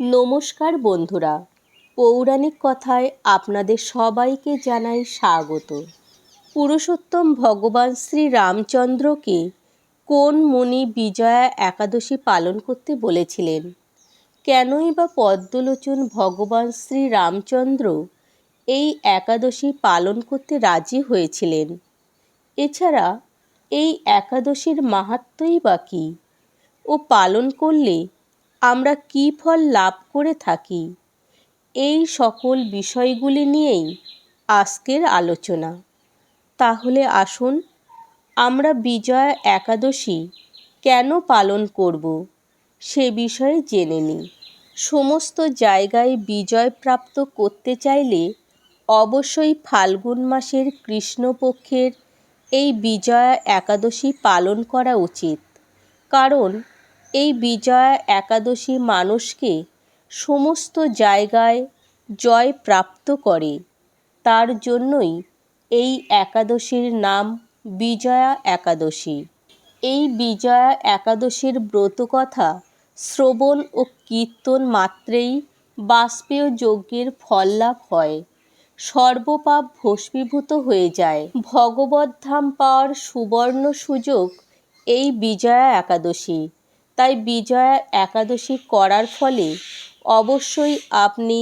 নমস্কার বন্ধুরা। পৌরাণিক কথায় আপনাদের সবাইকে জানাই স্বাগত। পুরুষোত্তম ভগবান শ্রী রামচন্দ্রকে কোন মুনি বিজয়া একাদশী পালন করতে বলেছিলেন? কেনই বা পদ্মলোচন ভগবান শ্রী রামচন্দ্র এই একাদশী পালন করতে রাজি হয়েছিলেন? এছাড়া এই একাদশীর মাহাত্মই বা কী? ও পালন করলে আমরা কী ফল লাভ করে থাকি? এই সকল বিষয়গুলি নিয়েই আজকের আলোচনা। তাহলে আসুন, আমরা বিজয়া একাদশী কেন পালন করব সে বিষয়ে জেনে নিই। সমস্ত জায়গায় বিজয় প্রাপ্ত করতে চাইলে অবশ্যই ফাল্গুন মাসের কৃষ্ণপক্ষের এই বিজয়া একাদশী পালন করা উচিত। কারণ এই বিজয়া একাদশী মানুষকে সমস্ত জায়গায় জয় প্রাপ্ত করে। তার জন্যই এই একাদশীর নাম বিজয়া একাদশী। এই বিজয়া একাদশীর ব্রতকথা, শ্রবণ ও কীর্তন মাত্রেই বাষ্পেয় যজ্ঞের ফল লাভ হয়। সর্বপাপ ভস্মীভূত হয়ে যায়। ভগবদ্ধাম পাওয়ার সুবর্ণ সুযোগ এই বিজয়া একাদশী। তাই বিজয়া একাদশী করার ফলে অবশ্যই আপনি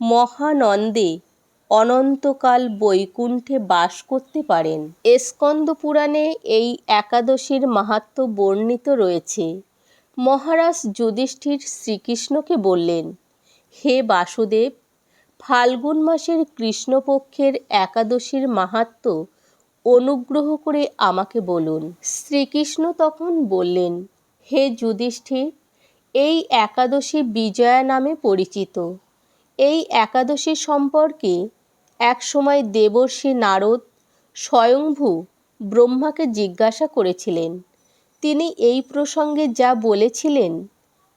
মহানন্দে অনন্তকাল বৈকুণ্ঠে বাস করতে পারেন। স্কন্দ পুরাণে এই একাদশীর মাহাত্ম্য বর্ণিত রয়েছে। মহারাজ যুধিষ্ঠির শ্রীকৃষ্ণকে বললেন, হে বাসুদেব, ফাল্গুন মাসের কৃষ্ণপক্ষের একাদশীর মাহাত্ম্য অনুগ্রহ করে আমাকে বলুন। শ্রীকৃষ্ণ তখন বললেন হে যুধিষ্ঠির, এই একাদশী বিজয়া নামে পরিচিত। এই একাদশী সম্পর্কে একসময় দেবর্ষি নারদ স্বয়ংভূ ব্রহ্মাকে জিজ্ঞাসা করেছিলেন। তিনি এই প্রসঙ্গে যা বলেছিলেন,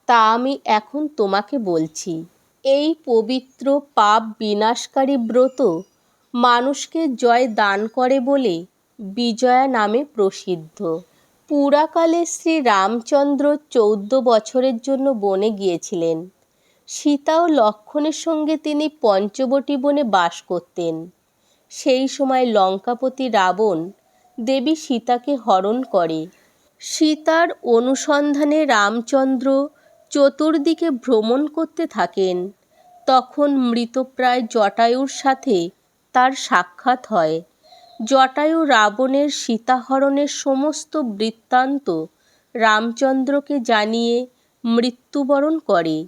তা আমি এখন তোমাকে বলছি। এই পবিত্র পাপ বিনাশকারী ব্রত মানুষকে জয় দান করে বলে বিজয়া নামে প্রসিদ্ধ। পুরাকালে শ্রী রামচন্দ্র চৌদ্দ বছরের জন্য বনে গিয়েছিলেন। সীতা ও লক্ষণের সঙ্গে তিনি পঞ্চবটী বনে বাস করতেন। সেই সময় লঙ্কাপতি রাবণ দেবী সীতাকে হরণ করে। সীতার অনুসন্ধানে রামচন্দ্র চতুর্দিকে ভ্রমণ করতে থাকেন। তখন মৃতপ্রায় জটায়ুর সাথে তার সাক্ষাৎ হয়। জটায়ু রাবণের সীতাহরণের সমস্ত বৃত্তান্ত রামচন্দ্রকে জানিয়ে মৃত্যুবরণ করে।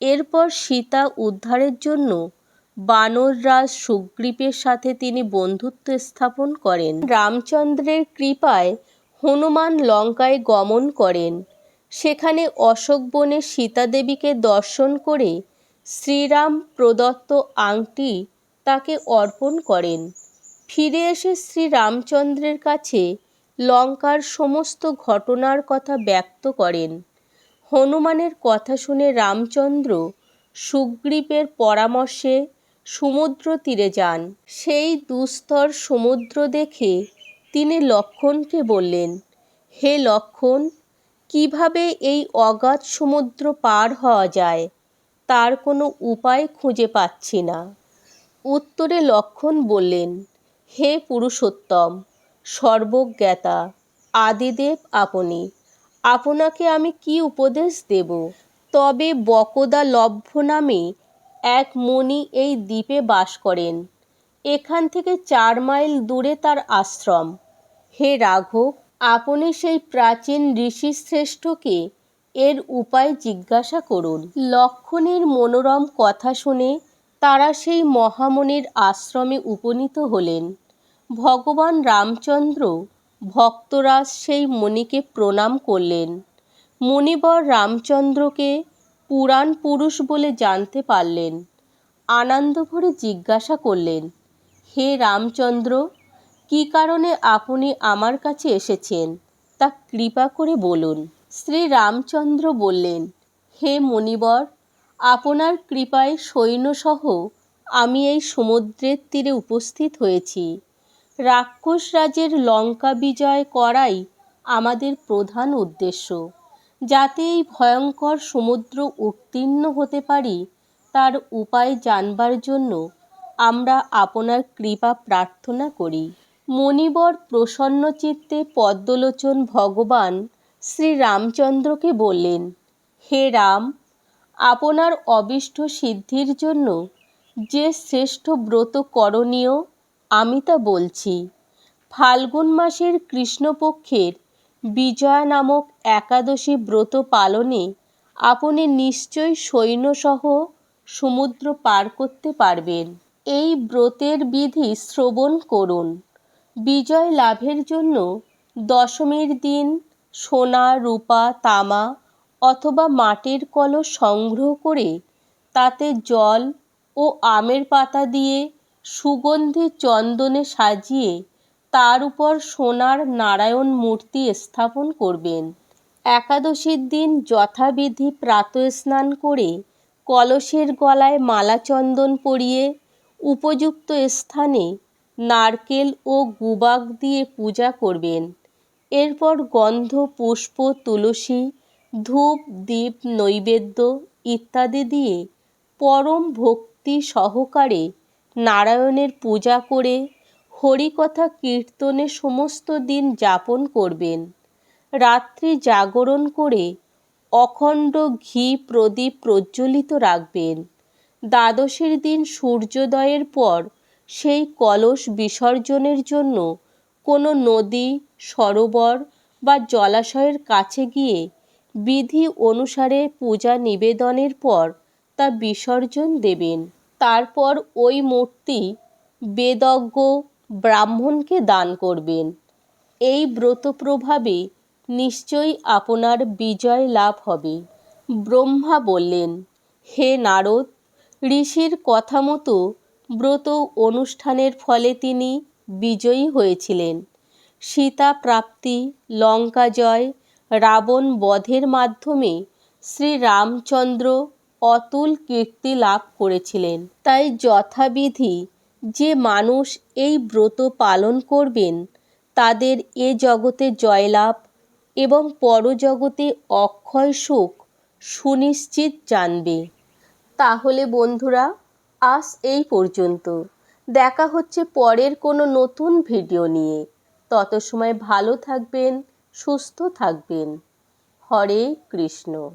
এরপর সীতা উদ্ধারের জন্য বানররাজ সুগ্রীবের সাথে তিনি বন্ধুত্ব স্থাপন করেন। রামচন্দ্রের কৃপায় হনুমান লঙ্কায় গমন করেন। সেখানে অশোক বনে সীতাদেবীকে দর্শন করে শ্রীরাম প্রদত্ত আংটি তাকে অর্পণ করেন। ফিরে এসে শ্রী রামচন্দ্রের কাছে লঙ্কার সমস্ত ঘটনার কথা ব্যক্ত করেন। হনুমানের কথা শুনে রামচন্দ্র সুগ্রীবের পরামর্শে সমুদ্র তীরে যান। সেই দুস্তর সমুদ্র দেখে তিনি লক্ষণকে বললেন, হে লক্ষণ, কীভাবে এই অগাধ সমুদ্র পার হওয়া যায়? তার কোনো উপায় খুঁজে পাচ্ছি না। উত্তরে লক্ষণ বললেন হে পুরুষোত্তম, সর্বজ্ঞাতা, আদিদেব আপনি, আপনাকে আমি কি উপদেশ দেব? তবে বকদা লভ্য নামে এক মণি এই দ্বীপে বাস করেন। এখান থেকে চার মাইল দূরে তার আশ্রম। হে রাঘব, আপনি সেই প্রাচীন ঋষিশ্রেষ্ঠকে এর উপায় জিজ্ঞাসা করুন। লক্ষণের মনোরম কথা শুনে তারা সেই মহামনির আশ্রমে উপনীত হলেন। ভগবান রামচন্দ্র ভক্তরাজ সেই মণিকে প্রণাম করলেন। মণিবর রামচন্দ্রকে পুরাণ পুরুষ বলে জানতে পারলেন। আনন্দ ভরে জিজ্ঞাসা করলেন, হে রামচন্দ্র, কী কারণে আপনি আমার কাছে এসেছেন? তা কৃপা করে বলুন। শ্রী রামচন্দ্র বললেন, হে মণিবর আপনার কৃপায় সৈন্যসহ আমি এই সমুদ্রের তীরে উপস্থিত হয়েছি। রাক্ষস রাজের লঙ্কা বিজয় করাই আমাদের প্রধান উদ্দেশ্য। যাতে এই ভয়ঙ্কর সমুদ্র উত্তীর্ণ হতে পারি, তার উপায় জানবার জন্য আমরা আপনার কৃপা প্রার্থনা করি। মণিবর প্রসন্ন চিত্তে পদ্মলোচন ভগবান শ্রী রামচন্দ্রকে বললেন, হে রাম, আপনার অবিষ্ট সিদ্ধির জন্য যে শ্রেষ্ঠ ব্রত করণীয় আমি তা বলছি। ফাল্গুন মাসের কৃষ্ণপক্ষের বিজয়া নামক একাদশী ব্রত পালনে আপনি নিশ্চয় সৈন্যসহ সমুদ্র পার করতে পারবেন। এই ব্রতের বিধি শ্রবণ করুন। বিজয় লাভের জন্য দশমীর দিন সোনা, রূপা, তামা অথবা মাটির কলস সংগ্রহ করে তাতে জল ও আমের পাতা দিয়ে সুগন্ধি চন্দনে সাজিয়ে তার উপর সোনার নারায়ণ মূর্তি স্থাপন করবেন। একাদশীর দিন যথাবিধি প্রাতঃস্নান করে কলসের গলায় মালা চন্দন পরিয়ে উপযুক্ত স্থানে নারকেল ও গুবাক দিয়ে পূজা করবেন। এরপর গন্ধ, পুষ্প, তুলসী, ধূপ, দীপ, নৈবেদ্য ইত্যাদি দিয়ে পরম ভক্তি সহকারে নারায়ণের পূজা করে হরিকথা কীর্তনে সমস্ত দিন যাপন করবেন। রাত্রি জাগরণ করে অখণ্ড ঘি প্রদীপ প্রজ্বলিত রাখবেন। দ্বাদশীর দিন সূর্যোদয়ের পর সেই কলস বিসর্জনের জন্য কোনো নদী, সরোবর বা জলাশয়ের কাছে গিয়ে বিধি অনুসারে পূজা নিবেদনের পর তা বিসর্জন দেবেন। তারপর ওই মূর্তি বেদজ্ঞ ব্রাহ্মণকে দান করবেন। এই ব্রত প্রভাবে নিশ্চয়ই আপনার বিজয় লাভ হবে। ব্রহ্মা বললেন, হে নারদ, ঋষির কথা মতো ব্রত অনুষ্ঠানের ফলে তিনি বিজয়ী হয়েছিলেন। সীতা প্রাপ্তি, লঙ্কা জয়, রাবণ বধের মাধ্যমে শ্রী রামচন্দ্র অতুল কীর্তি লাভ করেছিলেন। তাই যথাবিধি যে মানুষ এই ব্রত পালন করবেন, তাদের এ জগতে জয়লাভ এবং পরজগতে অক্ষয় সুখ সুনিশ্চিত জানবে। তাহলে বন্ধুরা, আজ এই পর্যন্ত। দেখা হচ্ছে পরের কোনো নতুন ভিডিও নিয়ে। তত সময় ভালো থাকবেন, সুস্থ থাকবেন। হরে কৃষ্ণ।